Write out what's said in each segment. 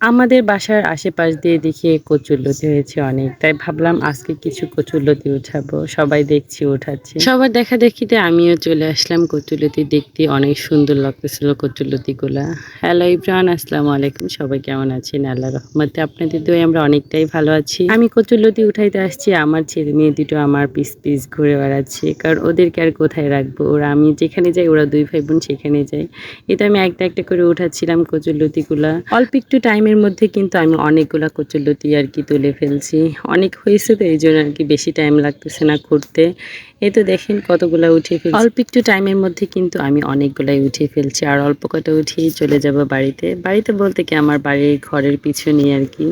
আমাদের বাসার আশেপাশ দিয়ে দেখি কচুরলতি হয়েছে অনেক। তাই ভাবলাম আজকে কিছু কচুরলতি উঠাবো। সবাই দেখছি, উঠাচ্ছে। সবার দেখা দেখিতে আমিও চলে আসলাম কচুরলতি দেখতে। অনেক সুন্দর লাগতেছিল কচুরলতি গুলা হ্যালো ইব্রাহান আসসালামু আলাইকুম। সবাই কেমন আছেন? আল্লাহ রহমতে আপনাদের দোয়ে আমরা অনেকটাই ভালো আছি। আমি কচুরলতি উঠাইতে আসছি। আমার ছেলে মেয়ে দুটো আমার পিস পিস ঘুরে বেড়াচ্ছে। কারণ ওদেরকে আর কোথায় রাখব? ওরা আমি যেখানে যাই, ওরা দুই ভাই বোন সেখানে যাই। এটা আমি একটা একটা করে উঠাচ্ছিলাম কচুরলতিগুলা অল্প একটু টাইমের মধ্যে কিন্তু আমি অনেকগুলা কচুরলতি আর কি তুলে ফেলছি। অনেক হয়েছে তো এই জন্য আর কি বেশি টাইম লাগতেছে না করতে এই তো দেখেন কতগুলা উঠিয়ে ফেলছি। অল্প একটু টাইমের মধ্যে কিন্তু আমি অনেকগুলাই উঠিয়ে ফেলছি আর অল্প কটা উঠিয়েই চলে যাব বাড়িতে। বাড়িতে বলতে কি আমার বাড়ির ঘরের পিছনে আর কি।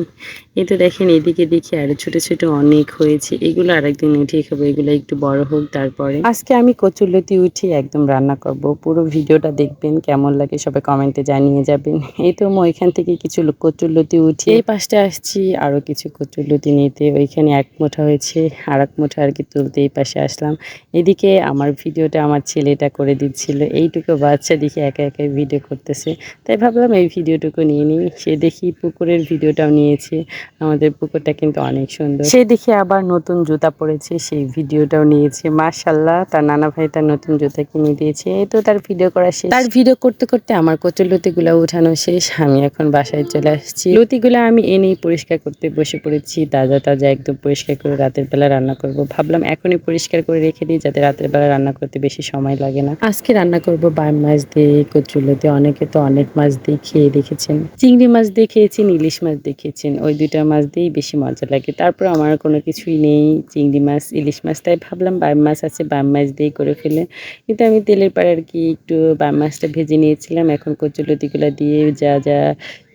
এই তো দেখেন এদিকে দেখি আর ছোট ছোট অনেক হয়েছে। এগুলো আরেকদিন উঠিয়ে খাব এগুলো একটু বড় হোক তারপরে। আজকে আমি কচুরলতি উঠিয়ে একদম রান্না করব। পুরো ভিডিওটা দেখবেন কেমন লাগে সবাই কমেন্টে জানিয়ে যাবেন। এই তো আমি ওইখান থেকে কিছু কচুরলতি উঠিয়ে এই পাশটা আসছি। আরও কিছু কচুরলতি নিতে। ওইখানে এক মুঠা হয়েছে আর এক মুঠা আর কি তুলতে এই পাশে আসলাম। এদিকে আমার ভিডিওটা আমার ছেলেটা করে দিচ্ছিল। এইটুকু বাচ্চা দেখে একা একা ভিডিও করতেছে। তাই ভাবলাম এই ভিডিওটুকু নিয়ে নিই। সে দেখি পুকুরের ভিডিওটাও নিয়েছে। আমাদের পুকুরটা কিন্তু অনেক সুন্দর। সে দেখে আবার নতুন জুতা পরেছে, সেই ভিডিওটাও নিয়েছে। মার্শাল্লাহ তার নানা ভাই তার নতুন জুতা কিনে দিয়েছে। এই তো তার ভিডিও করা শেষ। তার ভিডিও করতে করতে আমার কচুর লতিগুলো উঠানো শেষ। আমি এখন বাসায় চলে আসছি। লতিগুলো আমি এনেই পরিষ্কার করতে বসে পড়েছি। তাজা তাজা একদম পরিষ্কার করে রাতের বেলা রান্না করব। ভাবলাম এখনই পরিষ্কার করে রেখে দিই যাতে রাতের বেলা রান্না করতে বেশি সময় লাগে না। আজকে রান্না করব বাম মাছ দিয়ে কচুরলতি অনেকে তো অনেক মাছ দিয়ে খেয়ে দেখেছেন। চিংড়ি মাছ দিয়ে খেয়েছেন, ইলিশ মাছ দিয়ে খেয়েছেন। ওই দুইটা মাছ দিয়েই বেশি মজা লাগে। তারপর আমার কোনো কিছুই নেই, চিংড়ি মাছ, ইলিশ মাছ। তাই ভাবলাম বাম মাছ আছে, বাম মাছ দিয়েই করে ফেলে। কিন্তু আমি তেলের পরে আর কি একটু বাম মাছটা ভেজে নিয়েছিলাম। এখন কচুরলতিগুলো দিয়ে যা যা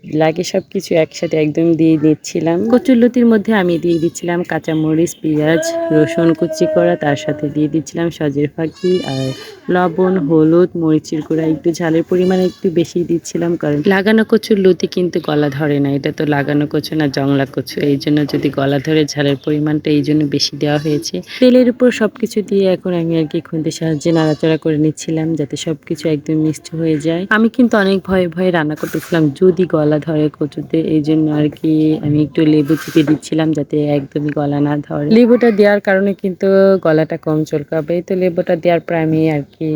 লাগে সব কিছু একসাথে একদম দিয়ে দিচ্ছিলাম কচুরলতির মধ্যে আমি দিয়ে দিচ্ছিলাম কাঁচামরিচ, পেঁয়াজ, রসুন কুচি করা, তার সাথে দিয়ে দিচ্ছিলাম সজের ফাঁকি আর লবণ, হলুদ, মরিচের গুঁড়া, একটু ঝালের পরিমাণ একটু বেশি দিচ্ছিলাম কারণ লাগানো কচুর লতি কিন্তু গলা ধরে না, এটা তো লাগানো কচু না জংলা কচু, এই জন্য যদি গলা ধরে ঝালের পরিমাণটা এই জন্য বেশি দেওয়া হয়েছে। তেলের উপর সব কিছু দিয়ে এখন আমি আর কি খুন্তির সাহায্যে নাড়াচাড়া করে নিচ্ছিলাম যাতে সবকিছু একদম মিষ্টি হয়ে যায়। আমি কিন্তু অনেক ভয়ে ভয়ে রান্না করতেছিলাম, যদি গলা ধরে কচুতে এই জন্য আর কি আমি একটু লেবু চিপে দিচ্ছিলাম যাতে একদমই গলা না ধরে। লেবুটা দেওয়ার কারণে কিন্তু গলাটা কম চলকাবে তো লেবুটা দেওয়ার পর আমি আর কি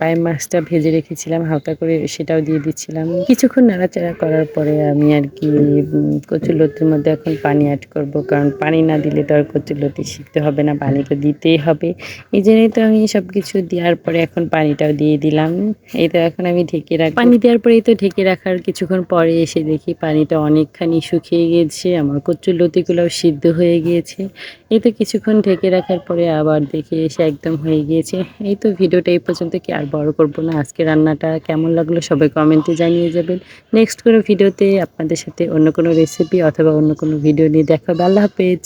বাই মাছটা ভেজে রেখেছিলাম, হালকা করে সেটাও দিয়ে দিচ্ছিলাম। কিছুক্ষণ নাড়াচাড়া করার পরে আমি আর কি কচুর লতির মধ্যে এখন পানি অ্যাড করব। কারণ পানি না দিলে তো আর কচুর লতি শিখতে হবে না, পানি তো দিতেই হবে। এই জন্যই তো আমি সব কিছু দেওয়ার পরে এখন পানিটাও দিয়ে দিলাম। এই তো এখন আমি ঢেকে রাখ পানি দেওয়ার পরেই তো ঢেকে রাখার কিছুক্ষণ পরে এসে দেখি পানিটা অনেকখানি শুকিয়ে গিয়েছে, আমার কচুর লতিগুলোও সিদ্ধ হয়ে গিয়েছে। এই তো কিছুক্ষণ ঢেকে রাখার পরে আবার দেখে এসে একদম হয়ে গিয়েছে। এই তো ভিডিওটা এই পর্যন্ত কি আর বড় করব না, আজকে রান্নাটা কেমন লাগল সবাই কমেন্টে জানিয়ে যাবেন। নেক্সট কোনো ভিডিওতে আপনাদের সাথে অন্য কোনো রেসিপি অথবা অন্য কোনো ভিডিও নিয়ে দেখা হবে। আল্লাহ হাফেজ।